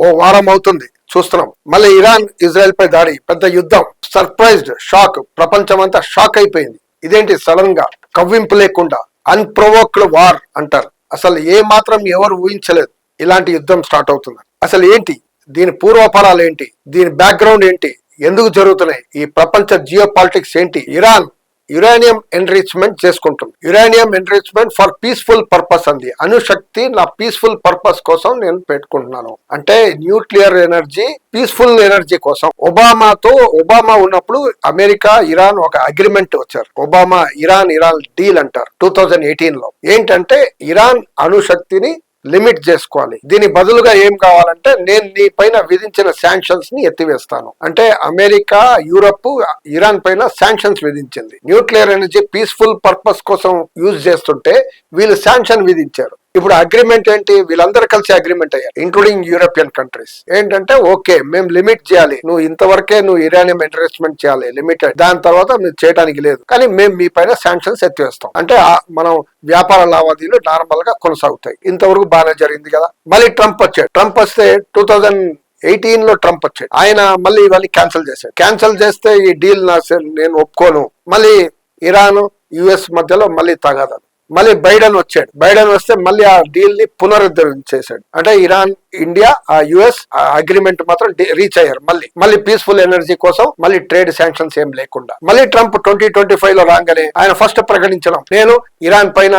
ఓ వారం అవుతుంది. చూస్తున్నాం. మళ్ళీ ఇరాన్ ఇజ్రాయెల్ పై దాడి పెద్ద యుద్ధం సర్ప్రైజ్డ్ షాక్ ప్రపంచం అంతా షాక్ అయిపోయింది. ఇదేంటి సడన్గా? కవ్వింపు లేకుండా అన్ప్రొవోక్డ్ వార్ అంటారు. అసలు ఏ మాత్రం ఎవరు ఊహించలేదు ఇలాంటి యుద్ధం స్టార్ట్ అవుతుంది. అసలు ఏంటి? దీని పూర్వపరాలు ఏంటి? దీని బ్యాక్గ్రౌండ్ ఏంటి? ఎందుకు జరుగుతున్నాయి? ఈ ప్రపంచ జియో పాలిటిక్స్ ఏంటి? ఇరాన్ యురేనియం ఎన్రిచ్మెంట్ చేసుకుంటుంది. Uranium enrichment for peaceful purpose అంది. అణుశక్తి నా పీస్ఫుల్ పర్పస్ కోసం నేను పెట్టుకుంటున్నాను. అంటే న్యూక్లియర్ ఎనర్జీ పీస్ఫుల్ ఎనర్జీ కోసం. ఒబామాతో ఒబామా ఉన్నప్పుడు అమెరికా ఇరాన్ ఒక అగ్రిమెంట్ వచ్చారు. ఒబామా ఇరాన్ ఇరాన్ డీల్ అంటారు. టూ థౌజండ్ ఎయిటీన్లో. ఏంటంటే ఇరాన్ అణుశక్తిని లిమిట్ చేసుకోవాలి. దీని బదులుగా ఏం కావాలంటే నేను నీ పైన విధించిన శాంక్షన్స్ని ఎత్తివేస్తాను. అంటే అమెరికా యూరప్ ఇరాన్ పైన శాంక్షన్స్ విధించింది. న్యూక్లియర్ ఎనర్జీ పీస్ఫుల్ పర్పస్ కోసం యూజ్ చేస్తుంటే వీళ్ళు శాంక్షన్ విధించారు. ఇప్పుడు అగ్రిమెంట్ ఏంటి? వీళ్ళందరూ కలిసి అగ్రిమెంట్ అయ్యారు ఇంక్లూడింగ్ యూరోపియన్ కంట్రీస్ ఏంటంటే ఓకే మేము లిమిట్ చేయాలి. నువ్వు ఇంతవరకే నువ్వు ఇరానియం ఇన్వెస్ట్మెంట్ చేయాలి లిమిటెడ్ దాని తర్వాత మీరు చేయడానికి లేదు. కానీ మేము మీ పైన శాంక్షన్స్ ఎత్తివేస్తాం. అంటే మనం వ్యాపార లావాదేవీలు నార్మల్గా కొనసాగుతాయి. ఇంతవరకు బాగానే జరిగింది కదా. మళ్ళీ ట్రంప్ వచ్చాడు. ట్రంప్ వస్తే టూ థౌజండ్ ఎయిటీన్లో ట్రంప్ వచ్చాడు. ఆయన మళ్ళీ ఇవన్నీ క్యాన్సిల్ చేశాడు. క్యాన్సిల్ చేస్తే ఈ డీల్ నా నేను ఒప్పుకోను. మళ్ళీ ఇరాన్ యుఎస్ మధ్యలో మళ్ళీ తగాదాలు. మళ్ళీ బైడెన్ వచ్చాడు. బైడెన్ వస్తే మళ్ళీ ఆ డీల్ని పునరుద్ధరించేశాడు అంటే ఇరాన్ ఇండియా ఆ యుఎస్ అగ్రిమెంట్ మాత్రం రీచ్ అయ్యారు మళ్ళీ. మళ్ళీ పీస్ఫుల్ ఎనర్జీ కోసం మళ్ళీ ట్రేడ్ శాంక్షన్స్ ఏం లేకుండా. మళ్ళీ ట్రంప్ ట్వంటీ ట్వంటీ ఫైవ్లో రాగానే ఆయన ఫస్ట్ ప్రకటించడం నేను ఇరాన్ పైన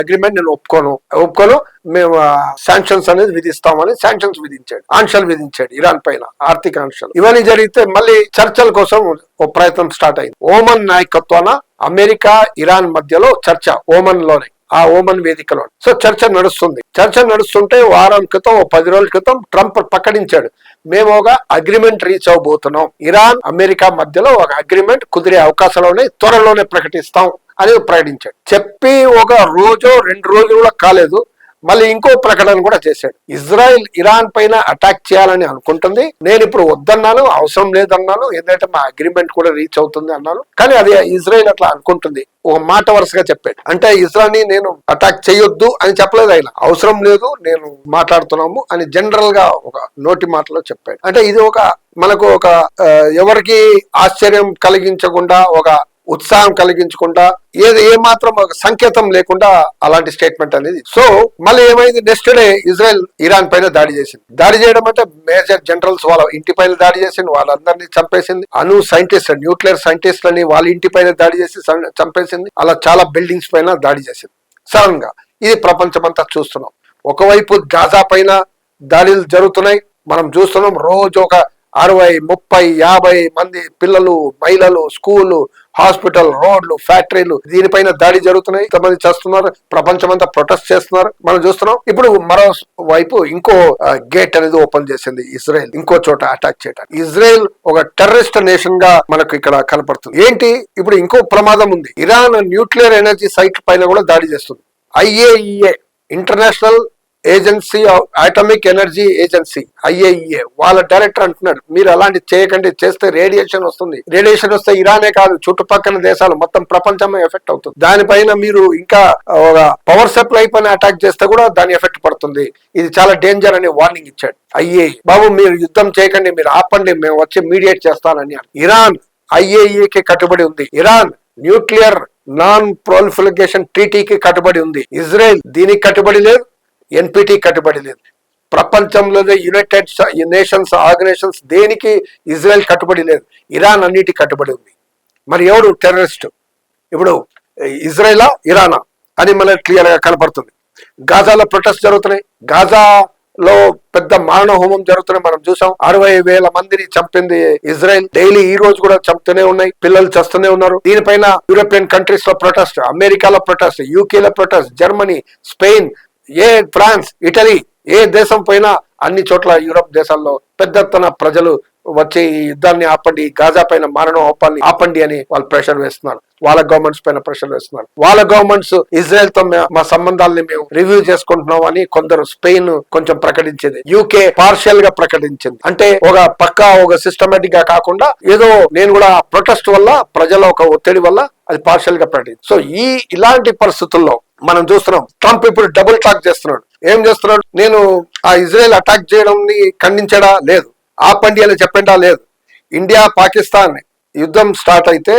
అగ్రిమెంట్ నేను ఒప్పుకోను ఒప్పుకోను మేము శాంక్షన్స్ అనేది విధిస్తామని శాంక్షన్స్ విధించాడు ఆంక్షలు విధించాడు ఇరాన్ పైన ఆర్థిక ఆంక్షలు. ఇవన్నీ జరిగితే మళ్ళీ చర్చల కోసం ఓ ప్రయత్నం స్టార్ట్ అయింది. ఓమన్ నాయకత్వాన అమెరికా ఇరాన్ మధ్యలో చర్చ ఓమన్లోనే ఆ ఓమన్ వేదికలో సో చర్చ నడుస్తుంది. చర్చ నడుస్తుంటే వారం క్రితం ఓ పది రోజుల క్రితం ట్రంప్ ప్రకటించాడు మేము ఒక అగ్రిమెంట్ రీచ్ అవబోతున్నాం. ఇరాన్ అమెరికా మధ్యలో ఒక అగ్రిమెంట్ కుదిరే అవకాశాలు ఉన్నాయి త్వరలోనే ప్రకటిస్తాం అని ప్రకటించాడు. చెప్పి ఒక రోజు రెండు రోజులు కూడా కాలేదు. మళ్ళీ ఇంకో ప్రకటన కూడా చేశాడు. ఇజ్రాయెల్ ఇరాన్ పైన అటాక్ చేయాలని అనుకుంటుంది. నేను ఇప్పుడు వద్దన్నాను అవసరం లేదన్నాను ఏంటంటే మా అగ్రిమెంట్ కూడా రీచ్ అవుతుంది అన్నాను. కానీ అది ఇజ్రాయెల్ అట్లా అనుకుంటుంది. ఒక మాట వరుసగా చెప్పాడు. అంటే ఇజ్రాయల్ నేను అటాక్ చేయొద్దు అని చెప్పలేదు ఆయన. అవసరం లేదు నేను మాట్లాడుతున్నాము అని జనరల్గా ఒక నోటి మాటలో చెప్పాడు. అంటే ఇది ఒక మనకు ఒక ఎవరికి ఆశ్చర్యం కలిగించకుండా ఒక ఉత్సాహం కలిగించకుండా ఏది ఏమాత్రం ఒక సంకేతం లేకుండా అలాంటి స్టేట్మెంట్ అనేది. సో మళ్ళీ ఏమైంది? నెక్స్ట్ డే ఇజ్రాయెల్ ఇరాన్ పైన దాడి చేసింది. దాడి చేయడం అంటే మేజర్ జనరల్స్ వాళ్ళ ఇంటి పైన దాడి చేసింది వాళ్ళందరినీ చంపేసింది. అణు సైంటిస్ట్ న్యూక్లియర్ సైంటిస్ట్లని వాళ్ళ ఇంటి పైన దాడి చేసి చంపేసింది. అలా చాలా బిల్డింగ్స్ పైన దాడి చేసింది. సడన్గా ఇది ప్రపంచమంతా చూస్తున్నాం. ఒకవైపు గాజా పైన దాడులు జరుగుతున్నాయి. మనం చూస్తున్నాం రోజు ఒక అరవై ముప్పై యాభై మంది పిల్లలు మహిళలు స్కూలు హాస్పిటల్ రోడ్లు ఫ్యాక్టరీలు దీనిపైన దాడి జరుగుతున్నాయి. ఇంతమంది చేస్తున్నారు? ప్రపంచమంతా ప్రొటెస్ట్ చేస్తున్నారు. మనం చూస్తున్నాం. ఇప్పుడు మరో వైపు ఇంకో గేట్ అనేది ఓపెన్ చేసింది ఇజ్రాయెల్. ఇంకో చోట అటాక్ చేయటం ఇజ్రాయెల్ ఒక టెర్రరిస్ట్ నేషన్గా మనకు ఇక్కడ కనపడుతుంది. ఏంటి? ఇప్పుడు ఇంకో ప్రమాదం ఉంది. ఇరాన్ న్యూక్లియర్ ఎనర్జీ సైట్ పైన కూడా దాడి చేస్తుంది. IAEA international agency of atomic energy agency IAEA. వాళ్ళ డైరెక్టర్ అంటున్నాడు మీరు అలాంటి చేయకండి చేస్తే రేడియేషన్ వస్తుంది. రేడియేషన్ వస్తే ఇరానే కాదు చుట్టుపక్కల దేశాలు మొత్తం ప్రపంచమే ఎఫెక్ట్ అవుతుంది. దానిపైన మీరు ఇంకా ఒక పవర్ సప్లై పైన అటాక్ చేస్తే కూడా దాని ఎఫెక్ట్ పడుతుంది. ఇది చాలా డేంజర్ అని వార్నింగ్ ఇచ్చాడు ఐఏ బాబు మీరు యుద్ధం చేయకండి మీరు ఆపండి మేము వచ్చి మీడియేట్ చేస్తానని ఇరాన్ ఐఏఈకి కట్టుబడి ఉంది. ఇరాన్ న్యూక్లియర్ నాన్ ప్రోలిఫికేషన్ ట్రీటీకి కట్టుబడి ఉంది. ఇజ్రాయెల్ దీనికి కట్టుబడి లేదు. ఎన్పిటి కట్టుబడి లేదు. ప్రపంచంలోనే యునైటెడ్ నేషన్స్ ఆర్గనైజేషన్స్ దేనికి ఇజ్రాయెల్ కట్టుబడి లేదు. ఇరాన్ అన్నిటి కట్టుబడి ఉంది. మరి ఎవరు? టెర్రరిస్ట్ ఇప్పుడు ఇజ్రాయెలా ఇరానా అని మనకు క్లియర్గా కనపడుతుంది. గాజాలో ప్రొటెస్ట్ జరుగుతున్నాయి. గాజాలో పెద్ద మారణ హోమం జరుగుతున్నాయి. మనం చూసాం అరవై వేల మందిని చంపింది ఇజ్రాయెల్ డైలీ ఈ రోజు కూడా చంపుతూనే ఉన్నాయి. పిల్లలు చస్తూనే ఉన్నారు. దీనిపైన యూరోపియన్ కంట్రీస్లో ప్రొటెస్ట్ అమెరికాలో ప్రొటెస్ట్ యూకేలో ప్రొటెస్ట్ జర్మనీ స్పెయిన్ ఏ ఫ్రాన్స్ ఇటలీ ఏ దేశం పైన అన్ని చోట్ల యూరప్ దేశాల్లో పెద్ద ఎత్తున ప్రజలు వచ్చి ఈ యుద్ధాన్ని ఆపండి గాజా పైన మరణం ఆపండి ఆపండి అని వాళ్ళు ప్రెషర్ వేస్తున్నారు. వాళ్ళ గవర్నమెంట్స్ పైన ప్రెషర్ వేస్తున్నారు. వాళ్ళ గవర్నమెంట్స్ ఇజ్రాయెల్తో మా సంబంధాలని మేము రివ్యూ చేసుకుంటున్నాం అని కొందరు స్పెయిన్ కొంచెం ప్రకటించింది. యూకే పార్షియల్గా ప్రకటించింది. అంటే ఒక పక్కా ఒక సిస్టమేటిక్గా కాకుండా ఏదో నేను కూడా ప్రొటెస్ట్ వల్ల ప్రజల ఒక ఒత్తిడి వల్ల అది పార్షియల్గా ప్రకటించింది. సో ఈ ఇలాంటి పరిస్థితుల్లో మనం చూస్తున్నాం. ట్రంప్ ఇప్పుడు డబుల్ టాక్ చేస్తున్నాడు. ఏం చేస్తున్నాడు? నేను ఆ ఇజ్రాయెల్ అటాక్ చేయడం ఖండించడా? లేదు. ఆపండి అని చెప్పండా? లేదు. ఇండియా పాకిస్తాన్ యుద్ధం స్టార్ట్ అయితే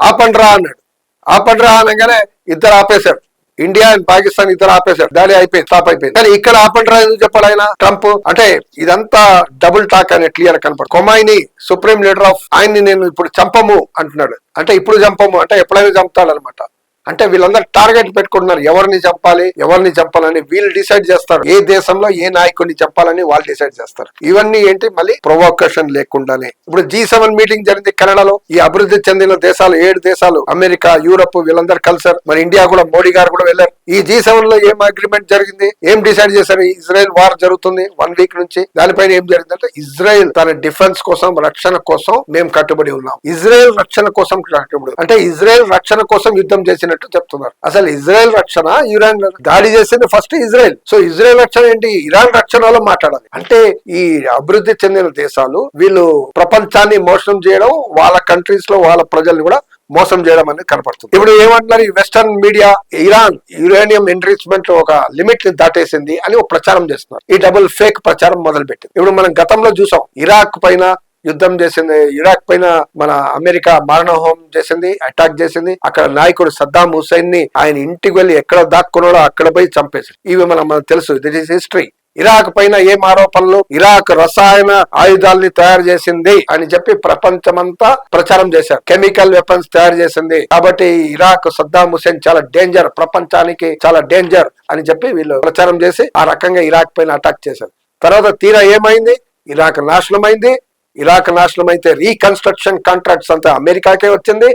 ఆపండ్రా అన్నాడు. ఆపండ్రా అనగానే ఇద్దరు ఆపేశారు. ఇండియా అండ్ పాకిస్తాన్ ఇద్దరు ఆపేశారు. దాడి అయిపోయింది స్టాప్ అయిపోయింది. కానీ ఇక్కడ ఆపండ్రా ఎందుకు చెప్పాలి ఆయన? ట్రంప్. అంటే ఇదంతా డబుల్ టాక్ అనే క్లియర్ కనపడు కొమాయిని సుప్రీం లీడర్ ఆఫ్ ఆయన్ని నేను ఇప్పుడు చంపము అంటున్నాడు. అంటే ఇప్పుడు చంపము. అంటే ఎప్పుడైనా చంపుతాడు అనమాట అంటే వీళ్ళందరూ టార్గెట్ పెట్టుకుంటున్నారు. ఎవరిని చంపాలి ఎవరిని చంపాలని వీళ్ళు డిసైడ్ చేస్తారు. ఏ దేశంలో ఏ నాయకుడిని చంపాలని వాళ్ళు డిసైడ్ చేస్తారు. ఇవన్నీ ఏంటి? మళ్ళీ ప్రొవోకేషన్ లేకుండానే. ఇప్పుడు జీ సెవెన్ మీటింగ్ జరిగింది కెనడాలో ఈ అభివృద్ధి చెందిన దేశాలు ఏడు దేశాలు అమెరికా యూరప్ వీళ్ళందరూ కలిసారు మరి ఇండియా కూడా మోడీ గారు కూడా వెళ్ళారు. ఈ జీ సెవెన్లో ఏం అగ్రిమెంట్ జరిగింది? ఏం డిసైడ్ చేశారు? ఇజ్రాయెల్ వార్ జరుగుతుంది వన్ వీక్ నుంచి. దానిపైన ఏం జరిగిందంటే ఇజ్రాయెల్ తన డిఫెన్స్ కోసం రక్షణ కోసం మేము కట్టుబడి ఉన్నాం. ఇజ్రాయెల్ రక్షణ కోసం కట్టుబడి అంటే ఇజ్రాయెల్ రక్షణ కోసం యుద్ధం చేసినట్టు చెప్తున్నారు. అసలు ఇజ్రాయెల్ రక్షణ ఇరాన్ దాడి చేసింది ఫస్ట్ ఇజ్రాయెల్. సో ఇజ్రాయెల్ రక్షణ ఏంటి? ఇరాన్ రక్షణలో మాట్లాడాలి. అంటే ఈ అభివృద్ధి చెందిన దేశాలు వీళ్ళు ప్రపంచాన్ని మోసం చేయడం వాళ్ళ కంట్రీస్లో వాళ్ళ ప్రజల్ని కూడా మోసం చేయడం అనేది కనపడుతుంది. ఇప్పుడు ఏమంటున్నారు ఈ western media Iran uranium enrichment ఒక లిమిట్ని దాటేసింది అని ఒక ప్రచారం చేస్తున్నారు. ఈ డబుల్ ఫేక్ ప్రచారం మొదలు పెట్టింది ఇప్పుడు మనం గతంలో చూసాం. ఇరాక్ పైన యుద్ధం చేసింది. ఇరాక్ పైన మన అమెరికా మారణహోమం చేసింది అటాక్ చేసింది. అక్కడ నాయకుడు సద్దాం హుసైన్ని ఆయన ఇంటికి వెళ్ళి ఎక్కడ దాక్కున్నాడో అక్కడ పోయి చంపేసి ఇవి మనం మనకు తెలుసు. దిట్ ఈస్ హిస్టరీ ఇరాక్ పైన ఏం ఆరోపణలు? ఇరాక్ రసాయన ఆయుధాలని తయారు చేసింది అని చెప్పి ప్రపంచమంతా ప్రచారం చేశారు. కెమికల్ వెపన్స్ తయారు చేసింది. కాబట్టి ఇరాక్ సద్దాం హుసేన్ చాలా డేంజర్. ప్రపంచానికి చాలా డేంజర్ అని చెప్పి వీళ్ళు ప్రచారం చేసి ఆ రకంగా ఇరాక్ పైన అటాక్ చేశారు. తర్వాత తీరా ఏమైంది? ఇరాక్ నాశనమైంది. ఇరాక్ నాశనం అయితే రీకన్స్ట్రక్షన్ కాంట్రాక్ట్స్ అంతా అమెరికాకే వచ్చింది.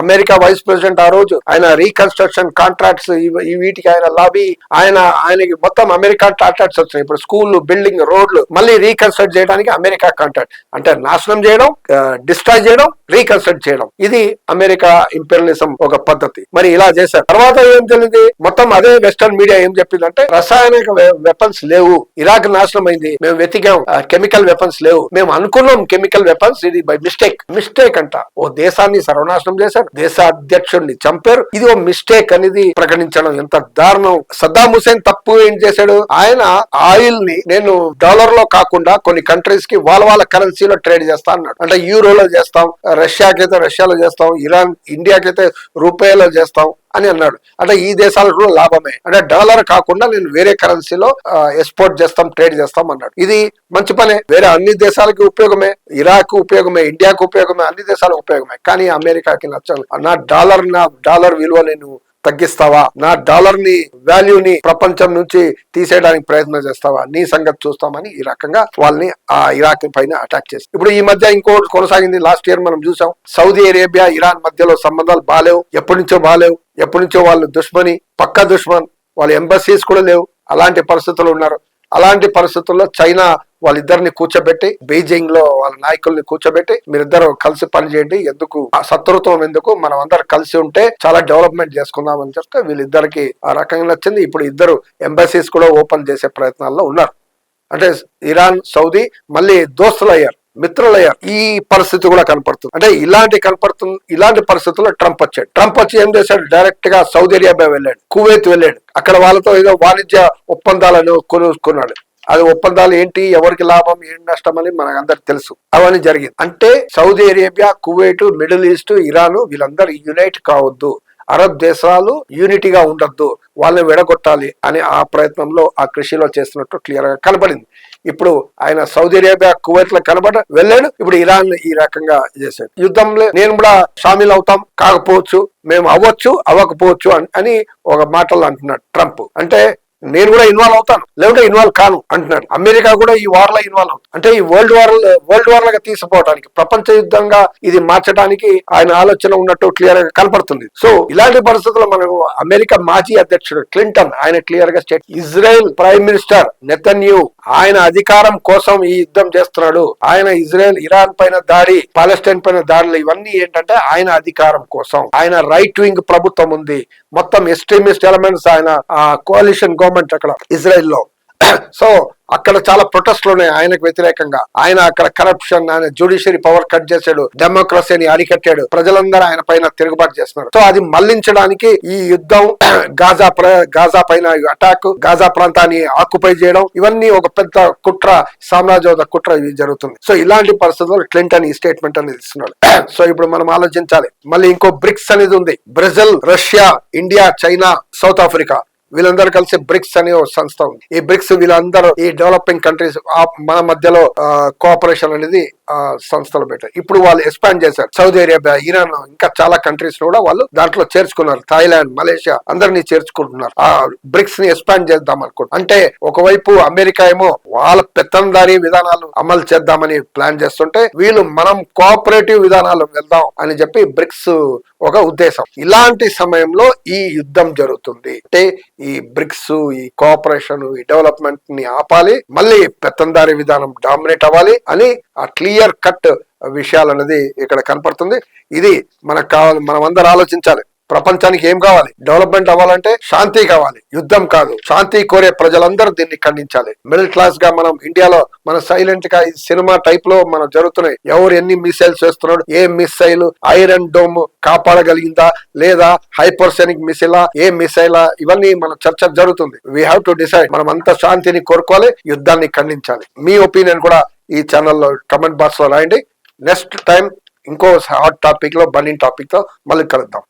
అమెరికా వైస్ ప్రెసిడెంట్ ఆ రోజు ఆయన రీకన్స్ట్రక్షన్ కాంట్రాక్ట్స్ ఈ వీటికి ఆయన లాబీ ఆయన ఆయనకి మొత్తం అమెరికా కాంట్రాక్ట్స్ వచ్చినాయి ఇప్పుడు స్కూల్ బిల్డింగ్ రోడ్లు మళ్ళీ రీకన్స్ట్రక్ట్ చేయడానికి అమెరికా కాంట్రాక్ట్. అంటే నాశనం చేయడం డిస్ట్రాయ్ చేయడం రీకన్స్ట్రక్ట్ చేయడం. ఇది అమెరికా ఇంపెరియలిజం ఒక పద్ధతి. మరి ఇలా చేశారు. తర్వాత ఏం తెలియదు మొత్తం అదే వెస్టర్న్ మీడియా ఏం చెప్పిందంటే రసాయనిక వెపన్స్ లేవు. ఇరాక్ నాశనం అయింది మేము వెతికాం. కెమికల్ వెపన్స్ లేవు. మేము అనుకున్నాం కెమికల్ వెపన్స్ ఇది బై మిస్టేక్ మిస్టేక్ అంట. ఓ దేశాన్ని సర్వనాశనం చేశారు. దేశ అధ్యక్షుడిని చంపారు. ఇది ఓ మిస్టేక్ అనేది ప్రకటించడం ఎంత దారుణం. సద్దాం హుసేన్ తప్పు ఏం చేశాడు? ఆయన ఆయిల్ని నేను డాలర్లో కాకుండా కొన్ని కంట్రీస్కి వాళ్ళ వాళ్ళ కరెన్సీలో ట్రేడ్ చేస్తా అన్నాడు. అంటే యూరోలో చేస్తాం రష్యాకైతే రష్యాలో చేస్తాం ఇరాన్ ఇండియాకైతే రూపాయలో చేస్తాం. అని అన్నాడు. అంటే ఈ దేశాలకు కూడా లాభమే. అంటే డాలర్ కాకుండా నేను వేరే కరెన్సీలో ఎక్స్పోర్ట్ చేస్తాం ట్రేడ్ చేస్తాం అన్నాడు. ఇది మంచి పనే. వేరే అన్ని దేశాలకి ఉపయోగమే. ఇరాక్ ఉపయోగమే ఇండియాకు ఉపయోగమే అన్ని దేశాలకు ఉపయోగమే. కానీ అమెరికాకి నచ్చదు. నా డాలర్ నా డాలర్ విలువ నేను తగ్గిస్తావా? నా డాలర్ని వాల్యూని ప్రపంచం నుంచి తీసేయడానికి ప్రయత్నం చేస్తావా? నీ సంగతి చూస్తామని ఈ రకంగా వాళ్ళని ఆ ఇరాక్ పైన అటాక్ చేసి. ఇప్పుడు ఈ మధ్య ఇంకోటి కొనసాగింది. లాస్ట్ ఇయర్ మనం చూసాం. సౌదీ అరేబియా ఇరాన్ మధ్యలో సంబంధాలు బాలేవు. ఎప్పటి నుంచో బాలేవు. ఎప్పటి నుంచో వాళ్ళు దుష్మని పక్క దుష్మన్ వాళ్ళ ఎంబసీస్ కూడా లేవు. అలాంటి పరిస్థితులు ఉన్నారు. అలాంటి పరిస్థితుల్లో చైనా వాళ్ళిద్దరిని కూర్చోబెట్టి బీజింగ్లో వాళ్ళ నాయకుల్ని కూర్చోబెట్టి మీరిద్దరు కలిసి పనిచేయండి ఎందుకు? ఆ శత్రుత్వం ఎందుకు? మనం అందరు కలిసి ఉంటే చాలా డెవలప్మెంట్ చేసుకుందాం అని చెప్తే వీళ్ళిద్దరికి ఆ రకంగా నచ్చింది. ఇప్పుడు ఇద్దరు ఎంబసీస్ కూడా ఓపెన్ చేసే ప్రయత్నాల్లో ఉన్నారు. అంటే ఇరాన్ సౌదీ మళ్ళీ దోస్తులు అయ్యారు మిత్రులయ్యారు ఈ పరిస్థితి కూడా కనపడుతుంది. అంటే ఇలాంటి కనపడుతుంది ఇలాంటి పరిస్థితుల్లో ట్రంప్ వచ్చాడు. ట్రంప్ వచ్చి ఏం చేశాడు? డైరెక్ట్గా సౌదీ అరేబియా వెళ్ళాడు కువైత్ వెళ్ళాడు. అక్కడ వాళ్ళతో ఏదో వాణిజ్య ఒప్పందాలను కొనుక్కున్నాడు. అది ఒప్పందాలు ఏంటి ఎవరికి లాభం ఏంటి నష్టం అని మనకు అందరికి తెలుసు. అవన్నీ జరిగింది. అంటే Saudi Arabia Kuwait middle east Iran వీళ్ళందరూ యునైట్ కావద్దు. అరబ్ దేశాలు యూనిటీగా ఉండొద్దు వాళ్ళని విడగొట్టాలి అని ఆ ప్రయత్నంలో ఆ కృషిలో చేస్తున్నట్టు క్లియర్గా కనబడింది. ఇప్పుడు ఆయన సౌదీ అరేబియా కువైట్లో కనబడ వెళ్ళాడు. ఇప్పుడు ఇరాన్ ఈ రకంగా చేశాడు. యుద్ధంలో నేను కూడా షామిల్ అవుతాం కాకపోవచ్చు మేము అవ్వచ్చు అవ్వకపోవచ్చు అని ఒక మాటలు అంటున్నాడు ట్రంప్. అంటే నేను కూడా ఇన్వాల్వ్ అవుతాను. లేకుంటే ఇన్వాల్వ్ కాను అంటున్నాడు. అమెరికా కూడా ఈ వార్లో ఇన్వాల్వ్ అవుతుంది. అంటే ఈ వరల్డ్ వార్ వరల్డ్ వార్ లాగా తీసుకుపోవడానికి ప్రపంచ యుద్ధంగా ఇది మార్చడానికి ఆయన ఆలోచన ఉన్నట్టు క్లియర్గా కనపడుతుంది. సో ఇలాంటి పరిస్థితుల్లో మనకు అమెరికా మాజీ అధ్యక్షుడు క్లింటన్ ఆయన క్లియర్గా state Israel prime minister Netanyahu ఆయన అధికారం కోసం ఈ యుద్ధం చేస్తున్నాడు. ఆయన ఇజ్రాయెల్ ఇరాన్ పైన దాడి పాలెస్టైన్ పైన దాడులు ఇవన్నీ ఏంటంటే ఆయన అధికారం కోసం. ఆయన రైట్ వింగ్ ప్రభుత్వం ఉంది. మొత్తం ఎక్స్ట్రీమిస్ట్ ఎలిమెంట్స్ ఆయన కోalition గవర్నమెంట్ అక్కడ ఇజ్రాయెల్లో సో అక్కడ చాలా ప్రొటెస్ట్లు ఉన్నాయి ఆయనకు వ్యతిరేకంగా. ఆయన అక్కడ కరప్షన్ ఆయన జ్యుడిషియరీ పవర్ కట్ చేశాడు డెమోక్రసీని అరికట్టాడు. ప్రజలందరూ ఆయన పైన తిరుగుబాటు చేస్తున్నారు. సో అది మళ్ళించడానికి ఈ యుద్ధం గాజా ప్ర- గాజా పైన అటాక్ గాజా ప్రాంతాన్ని ఆక్యుపై చేయడం ఇవన్నీ ఒక పెద్ద కుట్ర సామ్రాజ్యవాద కుట్ర ఇది జరుగుతుంది. సో ఇలాంటి పరిస్థితుల్లో క్లింటన్ ఈ స్టేట్మెంట్ అనేది ఇస్తున్నాడు. సో ఇప్పుడు మనం ఆలోచించాలి. మళ్ళీ ఇంకో బ్రిక్స్ అనేది ఉంది. Brazil Russia India China South Africa వీళ్ళందరూ కలిసి బ్రిక్స్ అనే సంస్థ ఉంది. ఈ బ్రిక్స్ వీళ్ళందరూ ఈ డెవలపింగ్ కంట్రీస్ మన మధ్యలో కోఆపరేషన్ అనేది ఆ, సంస్థలు పెట్టారు. ఇప్పుడు వాళ్ళు ఎక్స్పాండ్ చేశారు. సౌదీ అరేబియా ఇరాన్ ఇంకా చాలా కంట్రీస్ కూడా వాళ్ళు దాంట్లో చేర్చుకున్నారు. థాయిలాండ్ మలేషియా అందరినీ చేర్చుకుంటున్నారు. ఆ బ్రిక్స్ని ఎక్స్పాండ్ చేద్దాం అనుకుంటున్నారు. అంటే ఒకవైపు అమెరికా ఏమో వాళ్ళ పెత్తందారీ విధానాలు అమలు చేద్దామని ప్లాన్ చేస్తుంటే వీళ్ళు మనం కోఆపరేటివ్ విధానాలు వెళ్దాం అని చెప్పి బ్రిక్స్ ఒక ఉద్దేశం. ఇలాంటి సమయంలో ఈ యుద్ధం జరుగుతుంది. అంటే ఈ బ్రిక్స్ ఈ కోఆపరేషన్ ఈ డెవలప్మెంట్ని ఆపాలి మళ్ళీ పెత్తందారి విధానం డామినేట్ అవ్వాలి అని ఆ క్లియర్ కట్ విషయాలు అనేది ఇక్కడ కనపడుతుంది. ఇది మనకు కావాలి మనం అందరూ ఆలోచించాలి. ప్రపంచానికి ఏం కావాలి? డెవలప్మెంట్ అవ్వాలంటే శాంతి కావాలి. యుద్ధం కాదు. శాంతి కోరే ప్రజలందరూ దీన్ని ఖండించాలి. మిడిల్ క్లాస్గా మనం ఇండియాలో మన సైలెంట్గా సినిమా టైప్లో మనం జరుగుతున్నాయి. ఎవరు ఎన్ని మిసైల్స్ వేస్తున్నాడు? ఏ మిసైల్ ఐరన్ డోమ్ కాపాడగలిగిందా? లేదా హైపర్సెనిక్ మిసైలా ఏ మిసైలా ఇవన్నీ మన చర్చ జరుగుతుంది. వీ హ్యావ్ టు డిసైడ్ మనం అంత శాంతిని కోరుకోవాలి యుద్ధాన్ని ఖండించాలి. మీ ఒపీనియన్ కూడా ఈ ఛానల్లో కమెంట్ బాక్స్లో రాయండి. నెక్స్ట్ టైం ఇంకో హాట్ టాపిక్లో బర్నింగ్ టాపిక్తో మళ్ళీ కలుద్దాం.